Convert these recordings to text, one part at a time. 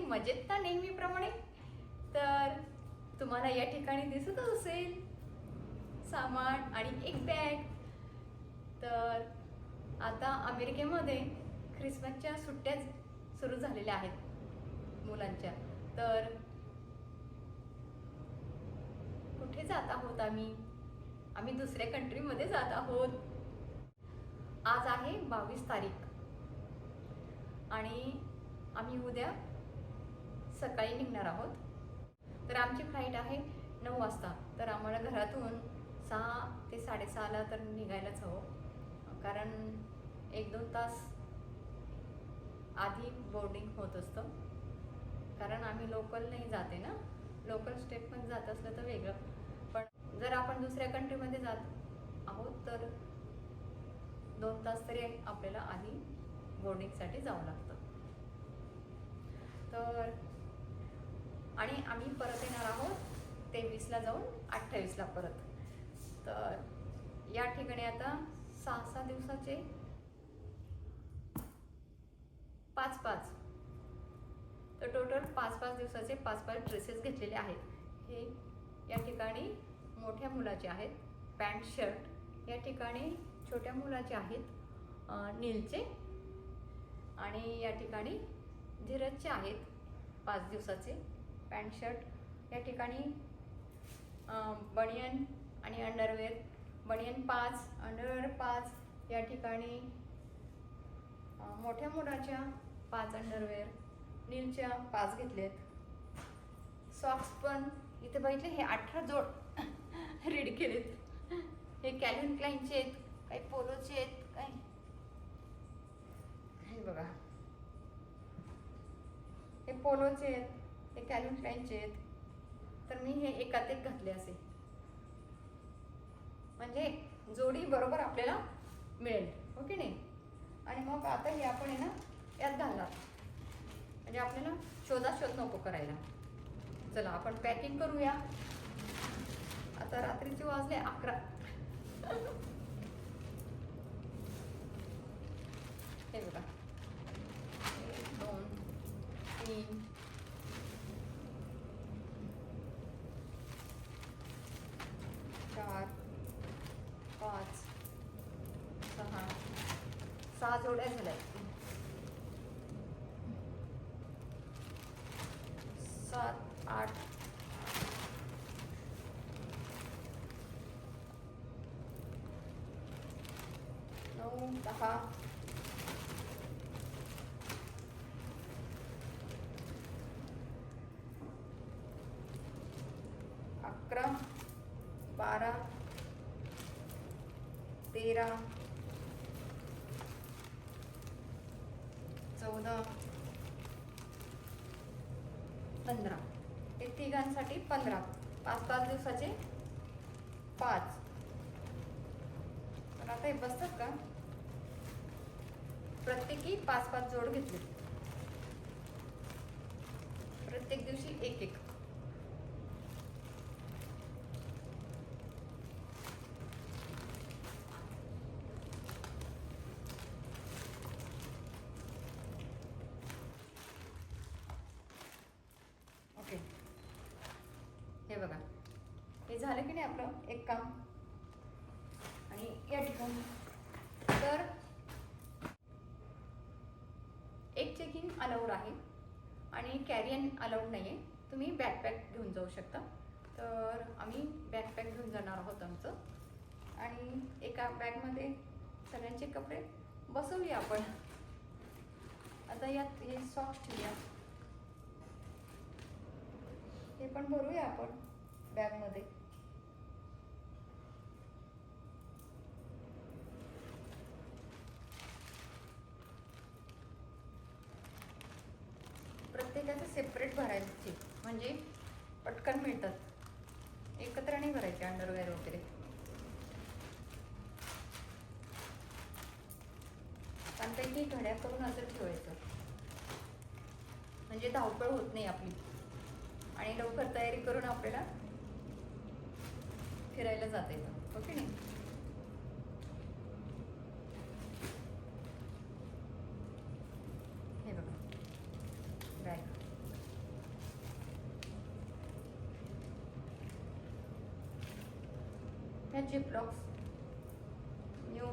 सगळी मजेत ना नेहमीप्रमाणे. तर तुम्हाला या ठिकाणी दिसतच असेल सामान आणि एक बॅग तर आता अमेरिकेमध्ये ख्रिसमसच्या सुट्ट्या सुरू झालेल्या आहेत मुलांच्या. तर कुठे जात आहोत आम्ही? आम्ही दुसऱ्या कंट्रीमध्ये जात आहोत. आज आहे बावीस तारीख. आणि आम्ही उद्या सकाळी निघणार आहोत. तर आमची फ्लाईट आहे नऊ वाजता. तर आम्हाला घरातून सहा ते साडेसहाला तर निघायलाच हवं. कारण एक दोन तास आधी बोर्डिंग होत असतं. कारण आम्ही लोकल नाही जाते ना. लोकल स्टेपमध्ये जात असलं तर वेगळं. पण जर आपण दुसऱ्या कंट्रीमध्ये जात आहोत तर दोन तास तरी आपल्याला आधी बोर्डिंगसाठी जावं लागतं. तर आणि आम्ही परत येणार आहोत तेवीसला जाऊन अठ्ठावीसला परत. तर या ठिकाणी आता सहा सहा दिवसाचे पाच पाच. तर टोटल पाच पाच दिवसाचे पाच पाच ड्रेसेस घेतलेले आहेत. हे या ठिकाणी मोठ्या मुलाचे आहेत. पॅन्ट शर्ट या ठिकाणी छोट्या मुलाचे आहेत. नीलचे आणि या ठिकाणी धीरजचे आहेत पाच दिवसाचे. Pant shirt. या ठिकाणी बनियन आणि अंडरवेअर बनियन पाच अंडरवेअर पाच या ठिकाणी मोठ्या मुलाच्या पाच अंडरवेअर नीलच्या पाच घेतलेत. सॉक्स पण इथे बघितले हे अठरा जोड रेडी केलेत. हे कॅलिन क्लाईनचे आहेत काही पोलोचे आहेत काही हे बघा. हे पोलोचे आहेत. हे कॅल्विन क्लाईनचे आहेत. तर मी हे एकात एक घातले असे. म्हणजे जोडी बरोबर आपल्याला मिळेल. हो की नाही? आणि मग आता हे आपण आहे ना यात घालणार. म्हणजे आपल्याला शोधा शोध नको करायला. चला आपण पॅकिंग करूया. आता रात्रीचे वाजले अकरा. हे बघा. एक दोन तीन चार पाच सहा सहा जोड्या झाल्या सात आठ नऊ दहा अकरा बारा तेरा चौदा पंधरा हे तिघांसाठी पंधरा. पाच पाच दिवसाचे? पाच. तर आता हे बसतात का? प्रत्येकी पाच पाच जोड घेतले. प्रत्येक दिवशी एक एक ओके हे बघा हे झालं की नाही आपलं? एक काम. आणि या ठिकाणी. तर एक चेकिंग अलाउड आहे. आणि कॅरियन अलाउड नाही आहे तुम्ही बॅकपॅक घेऊन जाऊ शकता. तर आम्ही बॅकपॅक घेऊन जाणार आहोत आमचं. आणि एका बॅगमध्ये सगळ्यांचे कपडे बसवूया आपण. आता यात हे सॉक्स ठेवूया. हे पण भरूया आपण बॅगमध्ये प्रत्येकाचे सेपरेट भरायचे. म्हणजे पटकन मिळतात. एकत्र नाही भरायचे अंडरवेअर वगैरे. कारण काही घड्या करून असं ठेवायचं. म्हणजे धावपळ होत नाही आपली. आणि लवकर तयारी करून आपल्याला फिरायला जाता येतं. हो ओके नाही हे बघा बॅग ह्या जिपलॉक्स न्यू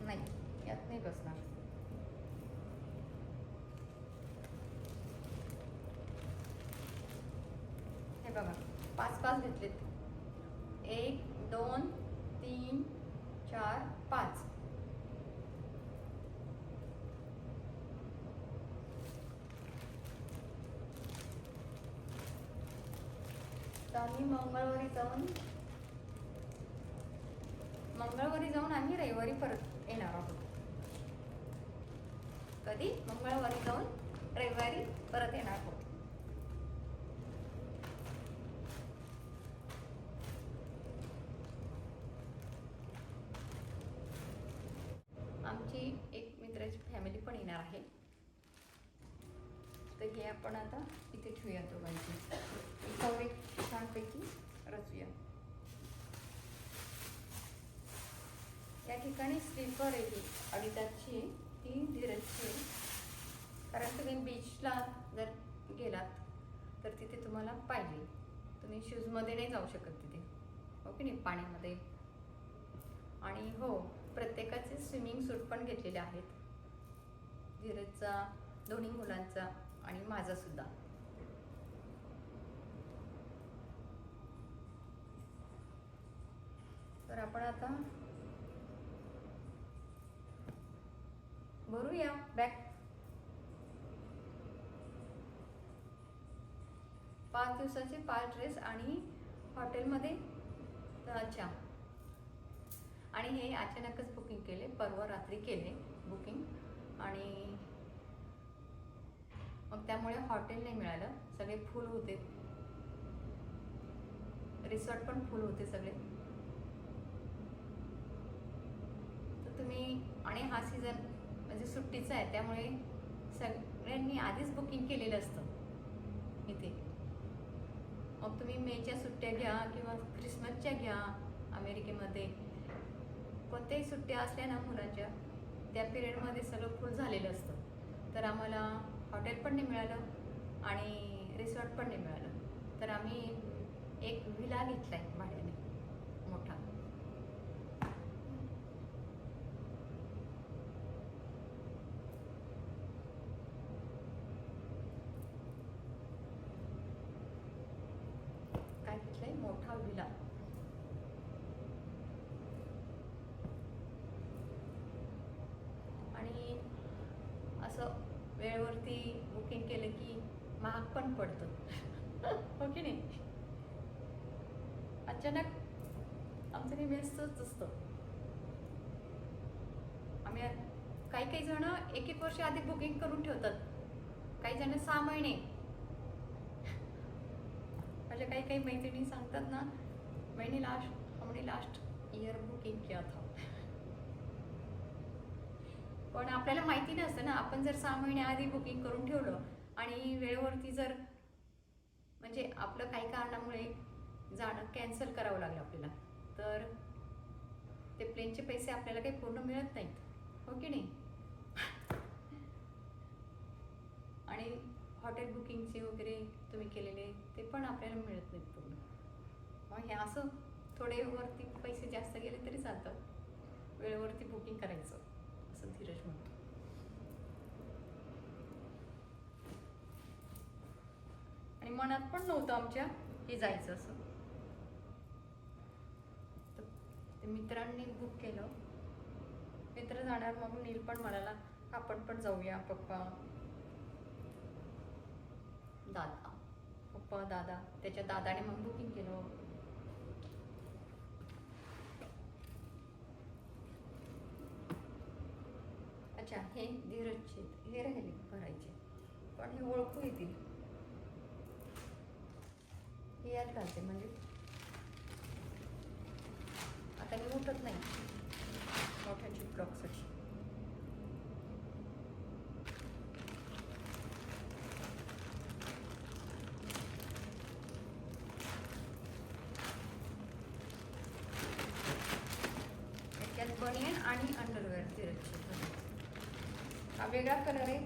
नाही यात नाही बसणार हे बघा पाच पाच घेतलेत एक दोन तीन चार पाच तर आम्ही मंगळवारी जाऊन मंगळवारी जाऊन आम्ही रविवारी परत येणार आहोत. कधी? मंगळवारी जाऊन रविवारी परत येणार आहोत. आमची एक मित्राची फॅमिली पण येणार आहे. तर हे आपण आता इथे ठेवूया दोघांची. छानपैकी रचूया. या ठिकाणी स्लीपर आहे ही अडिदाची ती धीरजची आहे कारण तुम्ही बीचला जर गेलात तर तिथे तुम्हाला पाहिजे. तुम्ही शूजमध्ये नाही जाऊ शकत तिथे. हो ओके नाही? पाण्यामध्ये. आणि हो प्रत्येकाचे स्विमिंग सूट पण घेतलेले आहेत. धीरजचा दोन्ही मुलांचा आणि माझा तर आपण आता भरूया. बॅग पाच दिवसाचे पाच ड्रेस आणि हॉटेलमध्ये अच्छा आणि हे अचानकच बुकिंग केले परवा रात्री केले बुकिंग आणि मग त्यामुळे हॉटेल नाही मिळालं. सगळे फुल होते. रिसॉर्ट पण फुल होते सगळे तर तुम्ही आणि हा सीझन म्हणजे सुट्टीचा आहे त्यामुळे सगळ्यांनी आधीच बुकिंग केलेलं असतं इथे. मग तुम्ही मेच्या सुट्ट्या घ्या किंवा ख्रिसमसच्या घ्या अमेरिकेमध्ये. कोणत्याही सुट्ट्या असल्या ना मुलांच्या त्या पिरियडमध्ये सगळं फुल झालेलं असतं. तर आम्हाला हॉटेल पण नाही मिळालं आणि रिसॉर्ट पण नाही मिळालं. तर आम्ही एक विला घेतला आहे भाड्याने मोठा काय घेतलंय मोठा विला. आणि असं वेळेवरती बुकिंग केलं की महाग पण पडतं. हो की नाही? अचानक आमचं नेहमी व्यस्तच असतं. आम्ही काही काही जण एक एक वर्ष आधी बुकिंग करून ठेवतात. काही जण सहा महिने काही मैत्रिणी सांगतात ना मैंने लास्ट हमने लास्ट इयर बुकिंग किया था. पण आपल्याला माहिती नसतं ना आपण जर सहा महिने आधी बुकिंग करून ठेवलं आणि वेळेवरती जर म्हणजे आपलं काही कारणामुळे जाणं कॅन्सल करावं लागलं आपल्याला तर ते प्लेनचे पैसे आपल्याला काही पूर्ण मिळत नाहीत. हो की नाही? आणि हॉटेल बुकिंगचे वगैरे तुम्ही केलेले ते पण आपल्याला मिळत नाहीत पूर्ण. मग हे असं थोडे वरती पैसे जास्त गेले तरी चालतं. वेळेवरती बुकिंग करायचं असं धीरज म्हणतो. आणि मनात पण नव्हतं आमच्या हे जायचं असं. तर ते मित्रांनी बुक केलं. मित्र जाणार मग नील पण म्हणाला आपण पण जाऊया पप्पा. दादा. पप्पा दादा. त्याच्या दादाने मग बुकिंग केलं. अच्छा हे धीरजचे हे राहिले भरायचे. पण हे ओळखू येतील. हे यात घालते म्हणजे. आता मी उठत नाही मोठ्याची ब्लॉकसाठी याच्यात बनियन आणि अंडरवेअर धीरजचे हा वेगळा कलर आहे.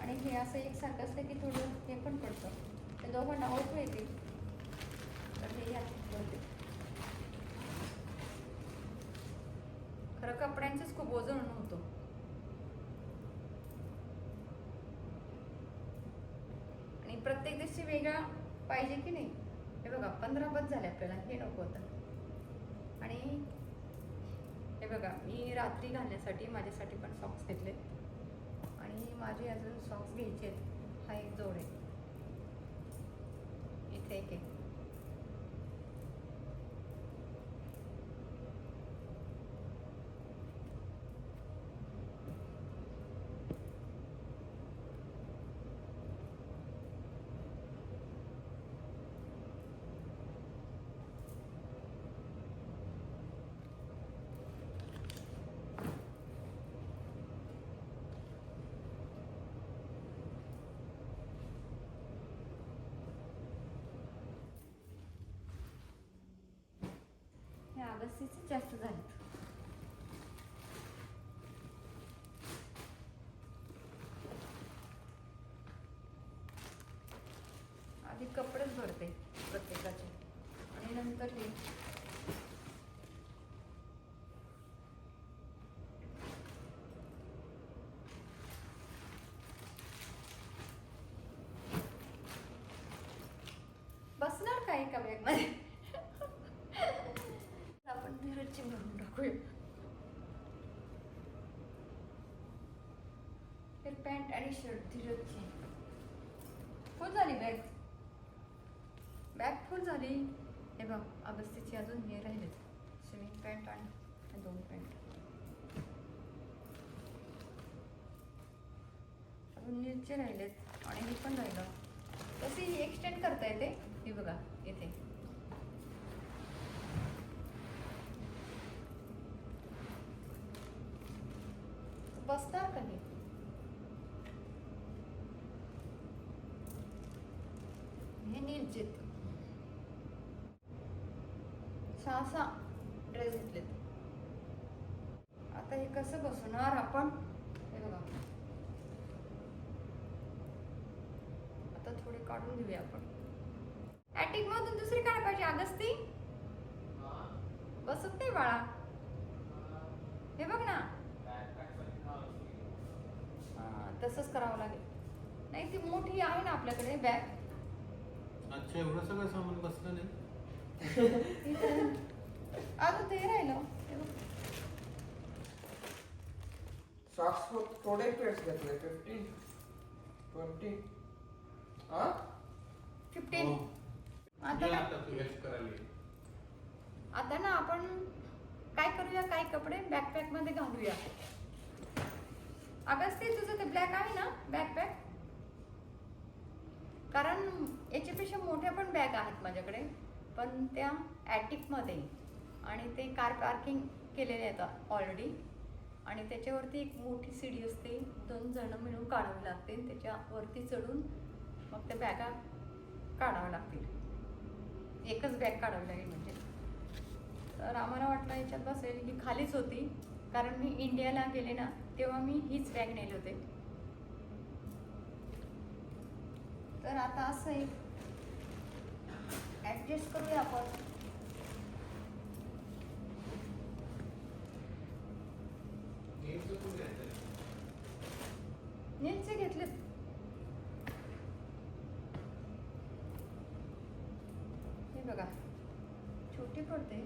आणि हे असं एकसारखं असलं की थोडं हे पण पडतं. ते दोघांना ओळखू येते तर हे यात खरं कपड्यांचंच खूप वजन होतो. आणि प्रत्येक दिवशी वेगळा पाहिजे की नाही हे बघा पंधरा बस झाले आपल्याला हे नको होतं आणि हे बघा मी रात्री घालण्यासाठी माझ्यासाठी पण सॉक्स घेतले माझे अजून सॉक्स घ्यायचे आहेत हा एक जोड आहे. इथे एक आहे. हे जास्त झालेत आधी कपडेच भरते प्रत्येकाचे. आणि नंतर हे बसणार काय एका बॅगमध्ये आपण टाकूया तर पॅन्ट आणि शर्ट धीरजची फुल झाली बॅग बॅग फुल झाली हे बघ अगस्तीची अजून हे राहिले स्विमिंग पॅन्ट आणि दोन पॅन्ट अजून नीटचे राहिलेत आणि हे पण राहिलं तशी एक्सटेंड करता येते हे बघा येते बसणार का हे हे नीलचे सहा सहा ड्रेस घेतलेत आता हे कसं बसवणार आपण? हे बघा. आता थोडे काढून घेऊया आपण. ऍटिक मधून दुसरी काय पाहिजे अगस्ती? बसत नाही बाळा. हे बघ ना. तसंच करावं लागेल. नाही ती मोठी आहे ना आपल्याकडे बॅग. अच्छा एवढं सगळं सामान बसलं नाही. अजून ते राहिलं. हे बघ. सॉक्स थोडे पेट्स घेतले फिफ्टी ट्वेंटी हा? फिफ्टीन हो. आता ये ना आता तू यश करायला ये. आता ना आपण काय करूया काय कपडे? बॅकपॅकमध्ये घालूया. अगस्ती तुझं ते ब्लॅक आहे ना बॅकपॅक कारण याच्यापेक्षा मोठ्या पण बॅग आहेत माझ्याकडे. पण त्या attic मध्ये. आणि ते कार पार्किंग केलेले आहेत ऑलरेडी आणि त्याच्यावरती एक मोठी सीडी असते. दोन जण मिळून काढावी लागते. त्याच्यावरती चढून मग त्या बॅगा काढाव्या लागतील. एकच बॅग काढावी लागेल म्हणजे. तर आम्हाला वाटलं याच्यात बसेल ही खालीच होती. कारण मी इंडियाला गेले ना तेव्हा मी हीच बॅग नेले होते. तर आता असं एक ॲडजस्ट करूया आपण. घ्यायचं घेतले हे बघा छोटी पडते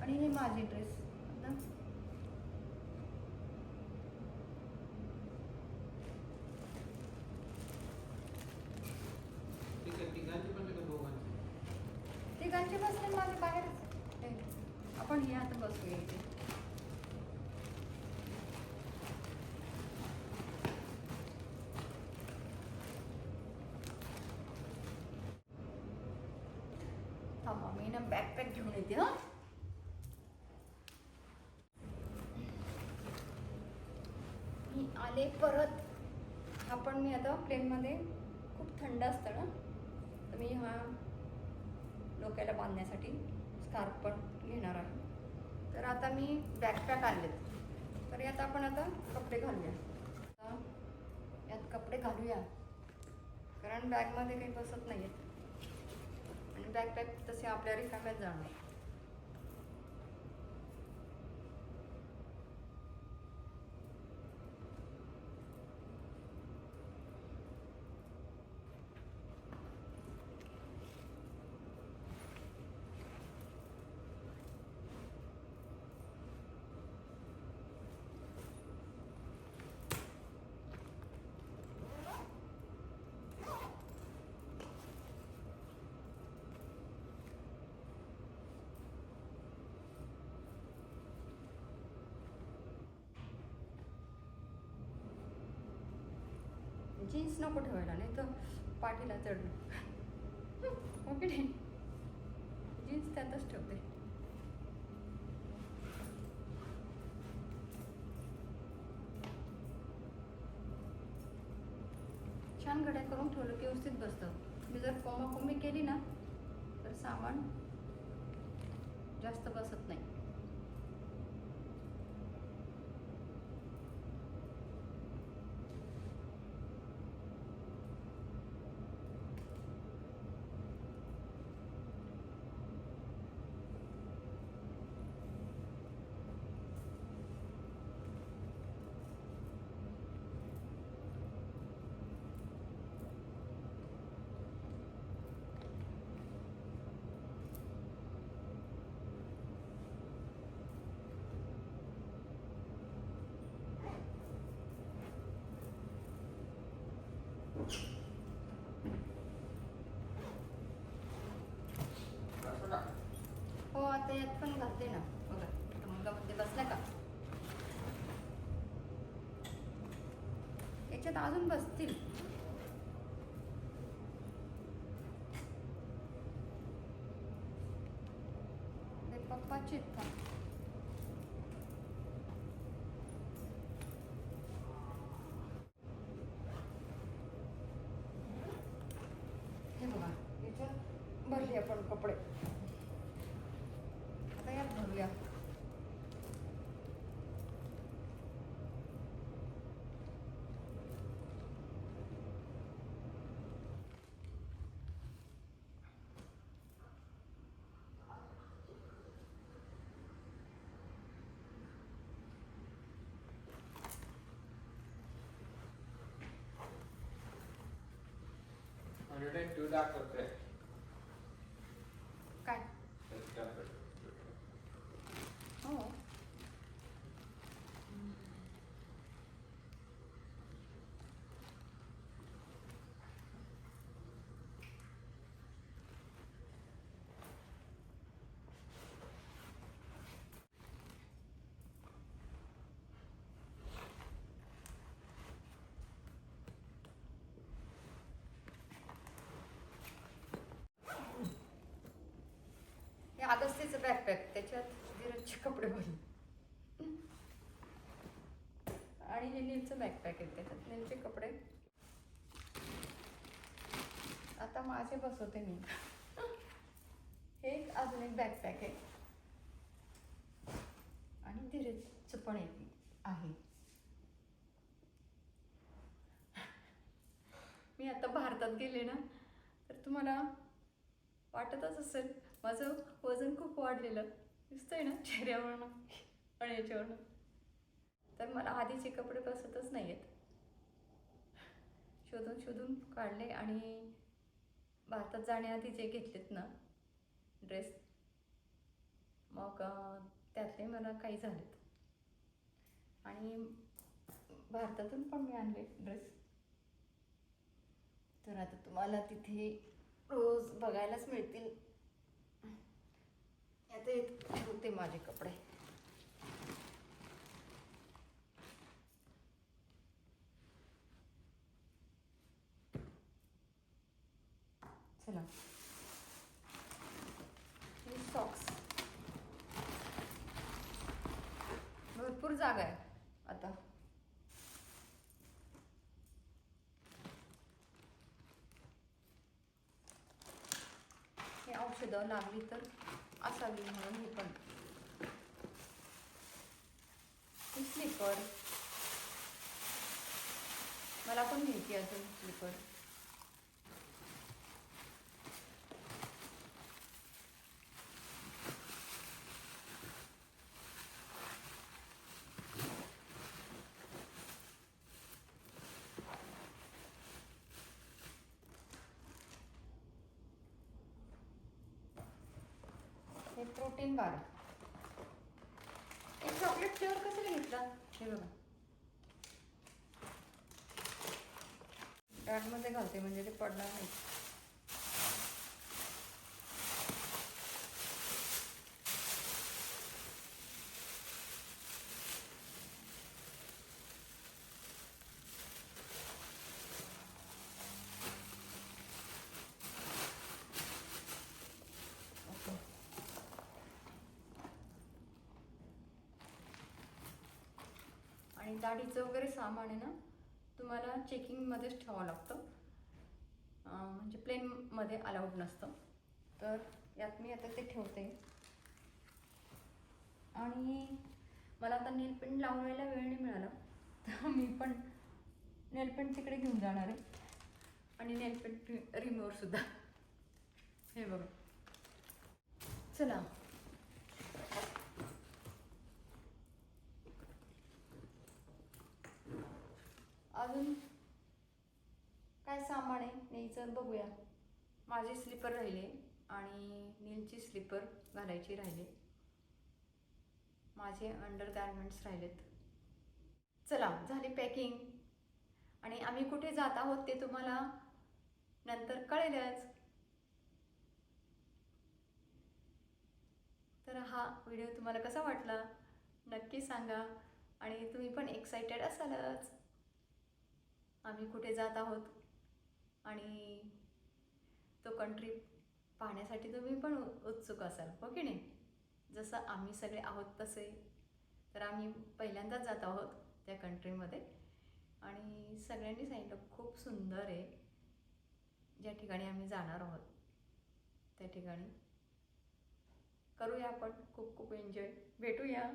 आणि हे माझे ड्रेस आता ठीक आहे तिघांची पण का दोघांची तिघांचे बसले माझे बाहेरच हे, आपण हे आता बसूया इथे थांबा मी ना बॅकपॅक घेऊन येते हा. मी आले परत. हा पण मी आता प्लेनमध्ये खूप थंड असतं ना. तर मी हा डोक्याला बांधण्यासाठी स्कार्फ पण घेणार आहे. तर आता मी बॅकपॅक आणलेत. तर यात आपण आता कपडे घालूया. यात कपडे घालूया. कारण बॅगमध्ये काही बसत नाही आहेत बॅकपॅक तसे आपल्या रिकाम्यात जाणार जीन्स नको ठेवायला नाही तर पाठीला चढणं ओके नाही जीन्स त्यातच ठेवते. छान घड्या करून ठेवलं की व्यवस्थित बसतं. मी जर कोमाकोमी केली ना तर सामान जास्त बसत नाही असं का हो आता यात पण घालते ना. बघा आता मुलगा मध्ये बसला का? याच्यात अजून बसतील ते पप्पाची आहेत का हे बघा याच्यात भरली आपण कपडे आता यात भरूया हंड्रेड अँड टू काय हो हे बॅकपॅक त्याच्यात धीरजचे कपडे भरून. आणि हे नीलचं बॅकपॅक आहे त्याच्यात नीलचे कपडे. आता माझे बसवते मी. हे एक अजून एक बॅकपॅक आहे. आणि धीरजचं पण एक आहे. मी आता भारतात गेले ना तर तुम्हाला वाटतच असेल माझं वजन खूप वाढलेलं. दिसतंय ना चेहऱ्यावरनं आणि याच्यावरनं. तर मला आधीचे कपडे बसतच नाही आहेत शोधून शोधून काढले आणि भारतात जाण्याआधी जे घेतलेत ना ड्रेस मग त्यातले मला काही झालेत. आणि भारतातून पण मी आणले ड्रेस. तर आता तुम्हाला तिथे रोज बघायलाच मिळतील. आता होते माझे कपडे. चला. सॉक्स भरपूर जागा आहे आता. हे औषधं लागली तर? असावी म्हणून हे पण. स्लीपर मला पण घ्यायची अजून स्लीपर प्रोटीन बार. एक चॉकलेट फ्लेवर कशाला घेतला? हे बघा. बॅगमध्ये घालते म्हणजे ते पडणार नाही ओके आणि दाढीचं वगैरे सामान आहे ना तुम्हाला चेकिंगमध्येच ठेवावं लागतं. म्हणजे प्लेनमध्ये अलाउड नसतं. तर यात मी आता ते ठेवते. आणि मला आता नेलपेंट लावायला वेळ नाही मिळाला तर मी पण नेलपेंट तिकडे घेऊन जाणार आहे. आणि नेलपेंट रिमूव्हर सुद्धा. हे बघा. चला. अजून काय सामान आहे? न्यायचं बघूया. माझे स्लीपर राहिले आणि नीलची स्लीपर घालायची राहिले माझे अंडर गार्मेंट्स राहिलेत. चला झाली पॅकिंग आणि आम्ही कुठे जात आहोत ते तुम्हाला नंतर कळेलच तर हा व्हिडिओ तुम्हाला कसा वाटला? नक्की सांगा. आणि तुम्ही पण एक्सायटेड असालच. आम्ही कुठे जात आहोत? आणि तो कंट्री पाहण्यासाठी तुम्ही पण उ- उत्सुक असाल हो की नाही? जसं आम्ही सगळे आहोत तसे तर आम्ही पहिल्यांदाच जात आहोत त्या कंट्रीमध्ये आणि सगळ्यांनी सांगितलं खूप सुंदर आहे. ज्या ठिकाणी आम्ही जाणार आहोत त्या ठिकाणी करूया आपण. खूप खूप एन्जॉय भेटूया.